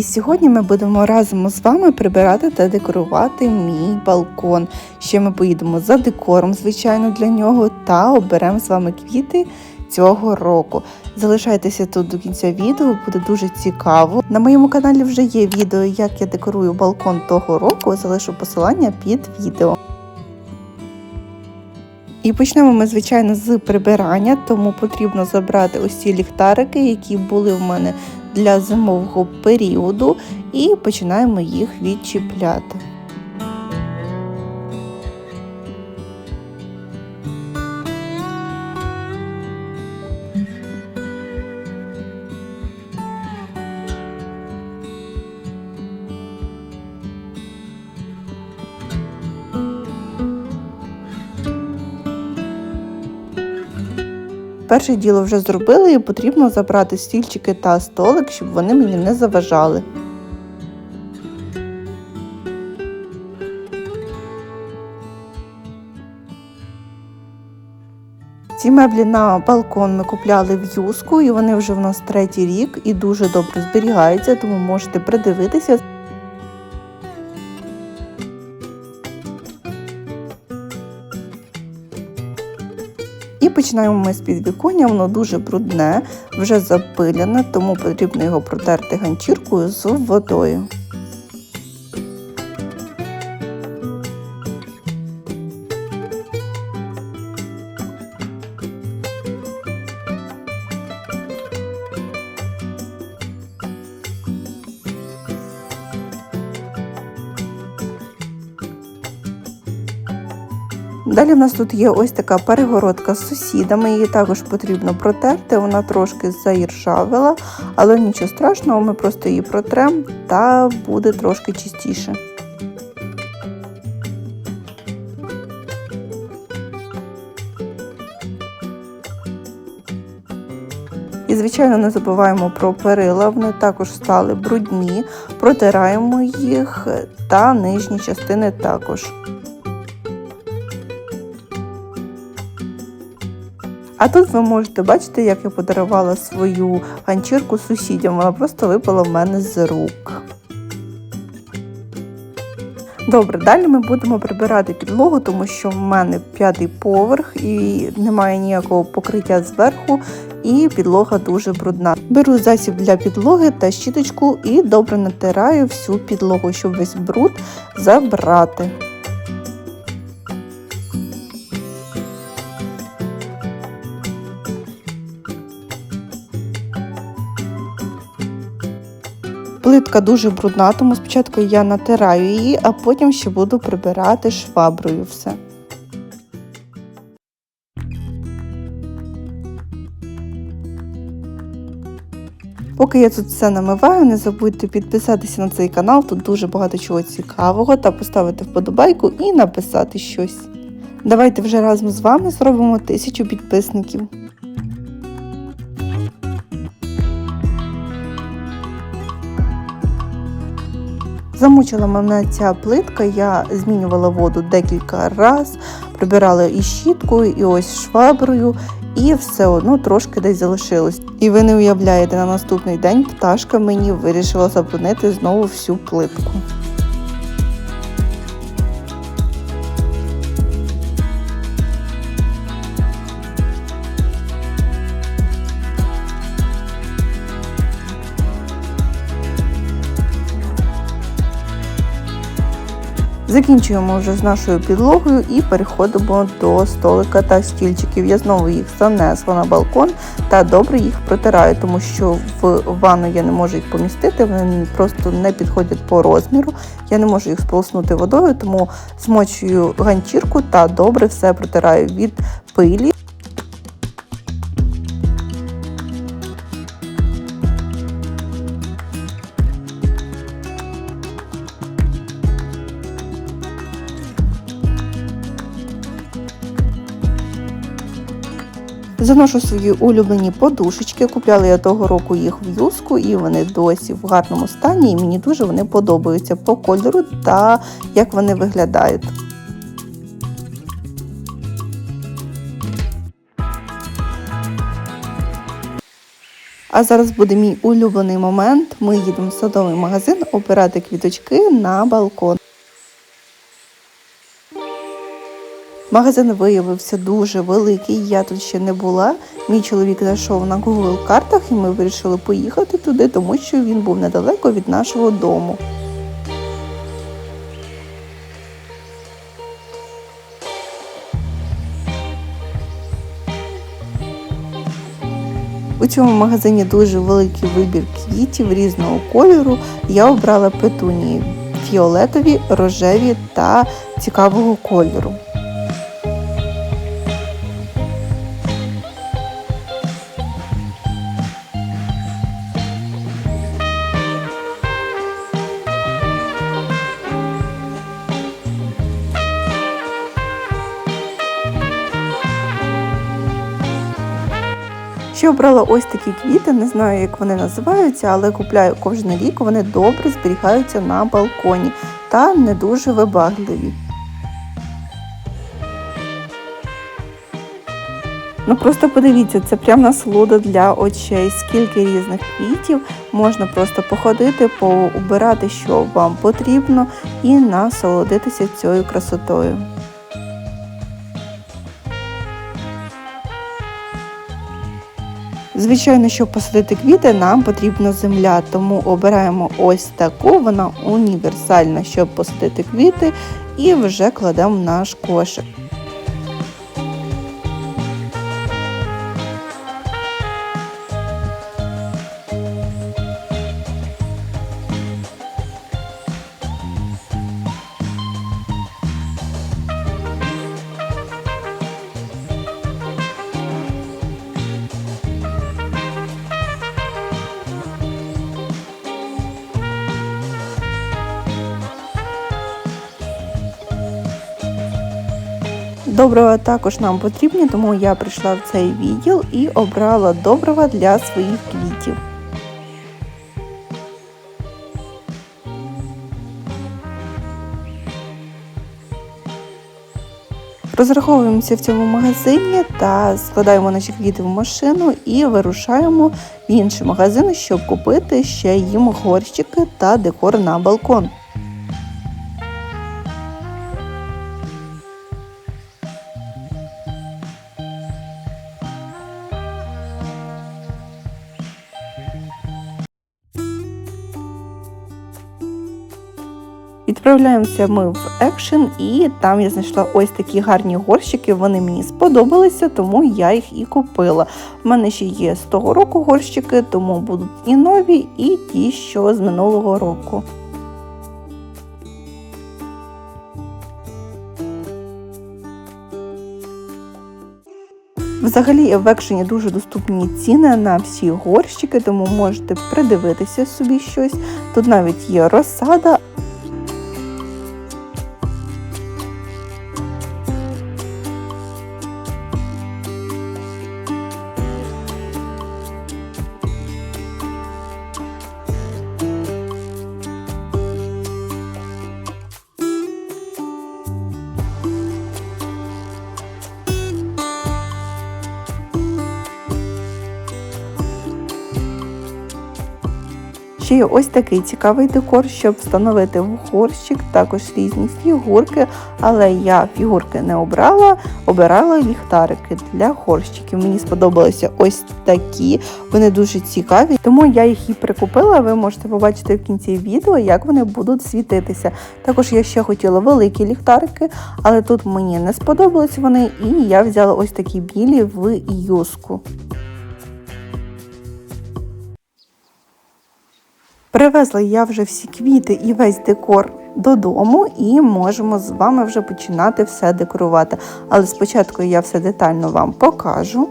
І сьогодні ми будемо разом з вами прибирати та декорувати мій балкон. Ще ми поїдемо за декором, звичайно, для нього, та оберемо з вами квіти цього року. Залишайтеся тут до кінця відео, буде дуже цікаво. На моєму каналі вже є відео, як я декорую балкон того року. Залишу посилання під відео. І почнемо ми, звичайно, з прибирання, тому потрібно забрати ось ці ліхтарики, які були в мене для зимового періоду, і починаємо їх відчіпляти. Перше діло вже зробили і потрібно забрати стільчики та столик, щоб вони мені не заважали. Ці меблі на балкон ми купляли в юску, і вони вже в нас третій рік і дуже добре зберігаються, тому можете придивитися. Починаємо ми з підвіконня, воно дуже брудне, вже запилене, тому потрібно його протерти ганчіркою з водою. Далі в нас тут є ось така перегородка з сусідами, її також потрібно протерти, вона трошки заіршавила, але нічого страшного, ми просто її протремо та буде трошки чистіше. І, звичайно, не забуваємо про перила, вони також стали брудні, протираємо їх та нижні частини також. А тут ви можете бачити, як я подарувала свою ганчірку сусідям. Вона просто випала в мене з рук. Добре, далі ми будемо прибирати підлогу, тому що в мене п'ятий поверх і немає ніякого покриття зверху, і підлога дуже брудна. Беру засіб для підлоги та щіточку і добре натираю всю підлогу, щоб весь бруд забрати. Плитка дуже брудна, тому спочатку я натираю її, а потім ще буду прибирати шваброю все. Поки я тут все намиваю, не забудьте підписатися на цей канал, тут дуже багато чого цікавого, та поставити вподобайку і написати щось. Давайте вже разом з вами зробимо тисячу підписників. Замучила мене ця плитка, я змінювала воду декілька разів, прибирала і щіткою, і ось шваброю, і все одно трошки десь залишилось. І ви не уявляєте, на наступний день пташка мені вирішила забруднити знову всю плитку. Закінчуємо вже з нашою підлогою і переходимо до столика та стільчиків. Я знову їх занесла на балкон та добре їх протираю, тому що в ванну я не можу їх помістити, вони просто не підходять по розміру. Я не можу їх сполоснути водою, тому змочую ганчірку та добре все протираю від пилі. Заношу свої улюблені подушечки. Купляла я того року їх в юску, і вони досі в гарному стані. І мені дуже вони подобаються по кольору та як вони виглядають. А зараз буде мій улюблений момент. Ми їдемо в садовий магазин обирати квіточки на балкон. Магазин виявився дуже великий, я тут ще не була. Мій чоловік знайшов на Google картах і ми вирішили поїхати туди, тому що він був недалеко від нашого дому. У цьому магазині дуже великий вибір квітів різного кольору. Я обрала петунії фіолетові, рожеві та цікавого кольору. Ще обрала ось такі квіти, не знаю, як вони називаються, але купляю кожен рік. Вони добре зберігаються на балконі та не дуже вибагливі. Ну просто подивіться, це прям насолода для очей. Скільки різних квітів можна просто походити, поубирати, що вам потрібно, і насолодитися цією красотою. Звичайно, щоб посадити квіти, нам потрібна земля, тому обираємо ось таку, вона універсальна, щоб посадити квіти, і вже кладемо в наш кошик. Добрива також нам потрібні, тому я прийшла в цей відділ і обрала добрива для своїх квітів. Розраховуємося в цьому магазині та складаємо наші квіти в машину і вирушаємо в інший магазин, щоб купити ще їм горщики та декор на балкон. Відправляємося ми в екшен, і там я знайшла ось такі гарні горщики. Вони мені сподобалися, тому я їх і купила. У мене ще є з того року горщики, тому будуть і нові, і ті, що з минулого року. Взагалі в екшені дуже доступні ціни на всі горщики, тому можете придивитися собі щось. Тут навіть є розсада, Ще є ось такий цікавий декор, щоб встановити в горщик, також різні фігурки, але я фігурки не обрала, обирала ліхтарики для горщиків. Мені сподобалися ось такі, вони дуже цікаві, тому я їх і прикупила. Ви можете побачити в кінці відео, як вони будуть світитися. Також я ще хотіла великі ліхтарики, але тут мені не сподобались вони, і я взяла ось такі білі в юску. Привезла я вже всі квіти і весь декор додому, і можемо з вами вже починати все декорувати. Але спочатку я все детально вам покажу.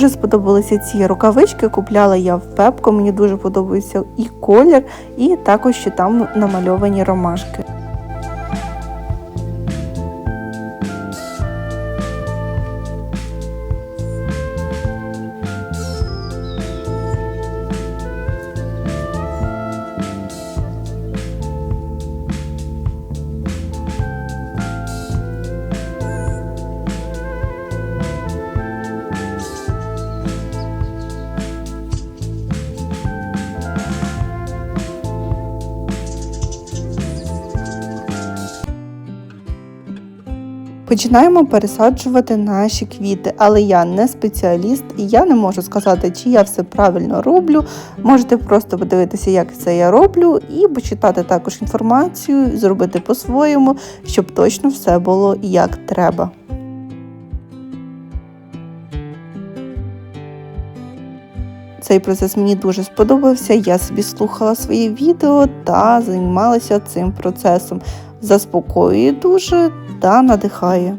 Дуже сподобалися ці рукавички. Купляла я в Пепко. Мені дуже подобається і колір, і також що там намальовані ромашки. Починаємо пересаджувати наші квіти, але я не спеціаліст і я не можу сказати, чи я все правильно роблю. Можете просто подивитися, як це я роблю, і почитати також інформацію, зробити по-своєму, щоб точно все було як треба. Цей процес мені дуже сподобався. Я собі слухала своє відео та займалася цим процесом. Заспокоює дуже та надихає.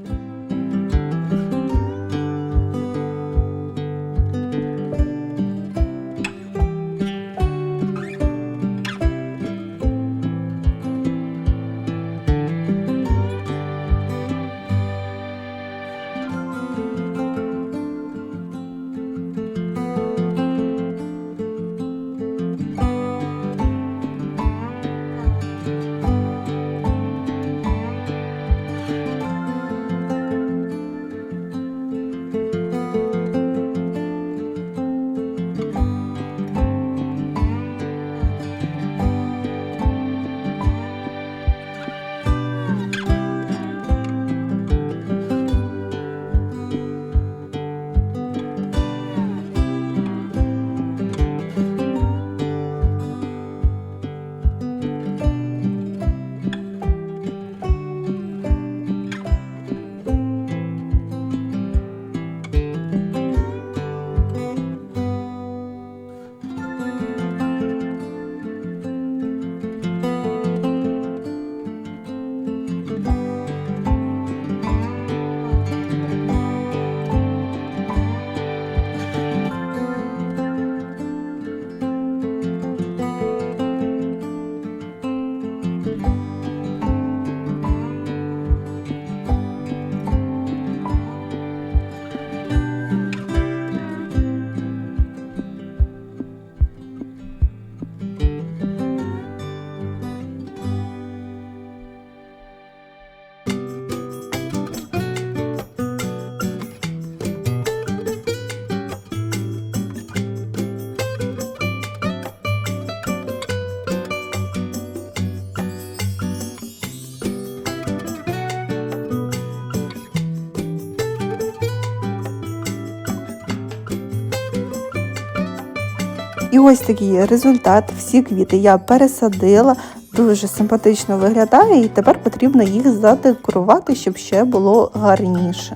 Ось такий результат. Всі квіти я пересадила, дуже симпатично виглядає, і тепер потрібно їх задекорувати, щоб ще було гарніше.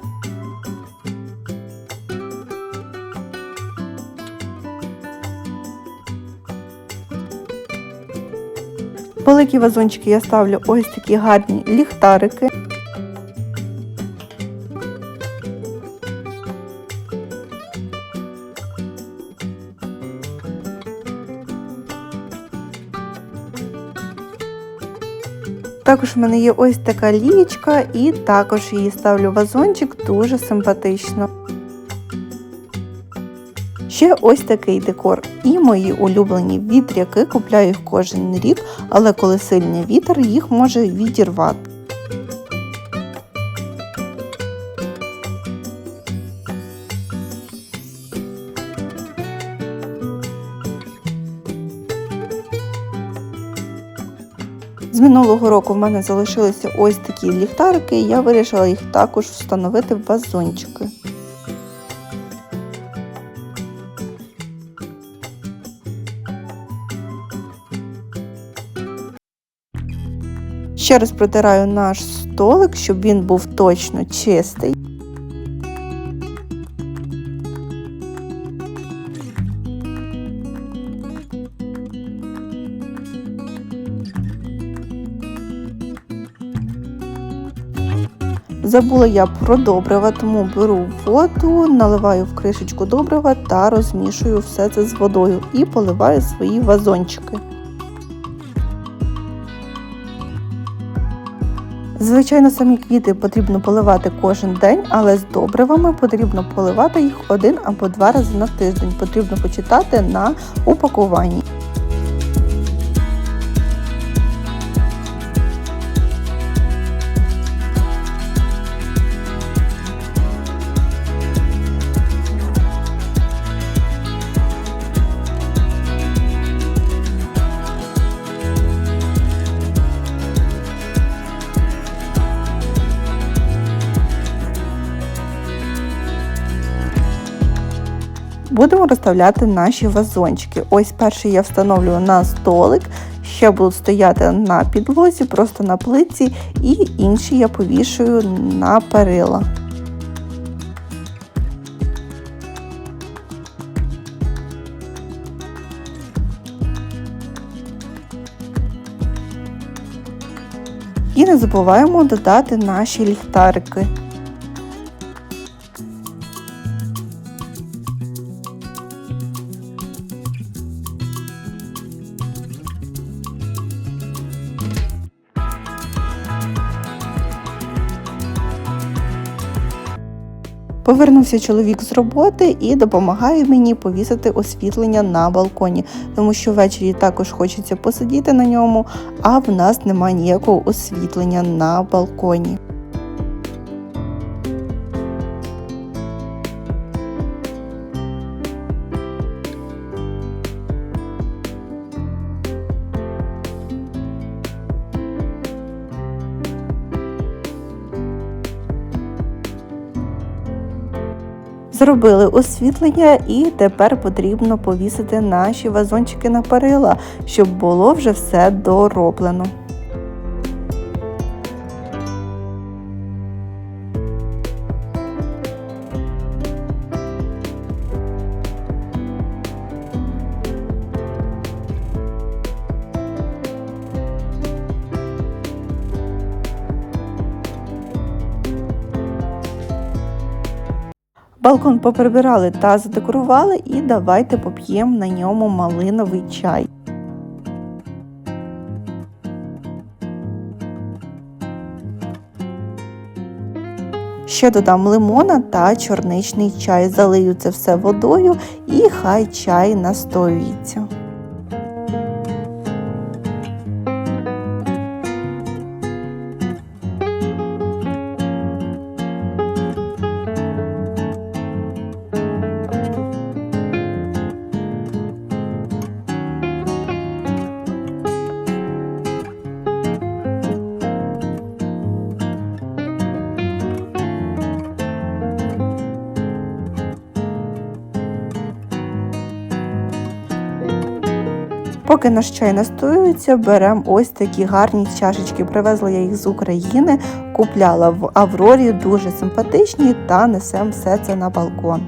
Великі вазончики я ставлю ось такі гарні ліхтарики. Також в мене є ось така лієчка, і також її ставлю в вазончик дуже симпатично. Ще ось такий декор. І мої улюблені вітряки купляю їх кожен рік, але коли сильний вітер, їх може відірвати. Минулого року в мене залишилися ось такі ліхтарики, і я вирішила їх також встановити в вазончики. Ще раз протираю наш столик, щоб він був точно чистий. Забула я про добрива, тому беру воду, наливаю в кришечку добрива та розмішую все це з водою і поливаю свої вазончики. Звичайно, самі квіти потрібно поливати кожен день, але з добривами потрібно поливати їх один або два рази на тиждень. Потрібно почитати на упакуванні. Розставляти наші вазончики. Ось перший я встановлюю на столик, ще будуть стояти на підлозі, просто на плитці, і інші я повішую на перила. І не забуваємо додати наші ліхтарики. Повернувся чоловік з роботи і допомагає мені повісити освітлення на балконі, тому що ввечері також хочеться посидіти на ньому, а в нас немає ніякого освітлення на балконі. Зробили освітлення і тепер потрібно повісити наші вазончики на перила, щоб було вже все дороблено. Балкон поприбирали та задекорували, і давайте поп'ємо на ньому малиновий чай. Ще додам лимона та чорничний чай. Залию це все водою і хай чай настоюється. Поки наш чай настоюється, беремо ось такі гарні чашечки. Привезла я їх з України, купляла в Аврорі, дуже симпатичні, та несемо все це на балкон.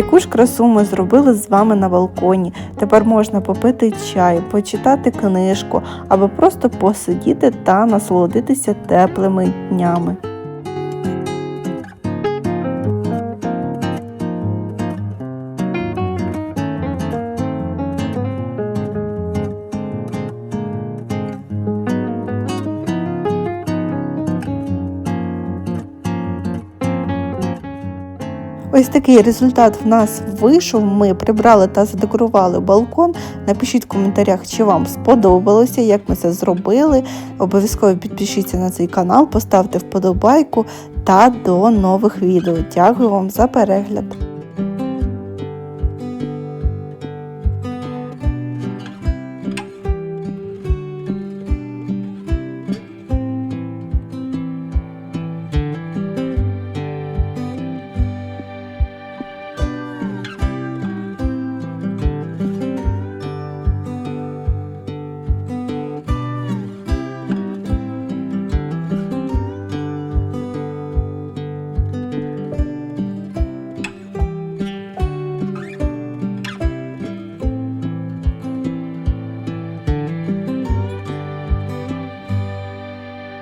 Яку ж красу ми зробили з вами на балконі. Тепер можна попити чай, почитати книжку або просто посидіти та насолодитися теплими днями. Такий результат в нас вийшов. Ми прибрали та задекорували балкон. Напишіть в коментарях, чи вам сподобалося, як ми це зробили. Обов'язково підпишіться на цей канал, поставте вподобайку та до нових відео. Дякую вам за перегляд!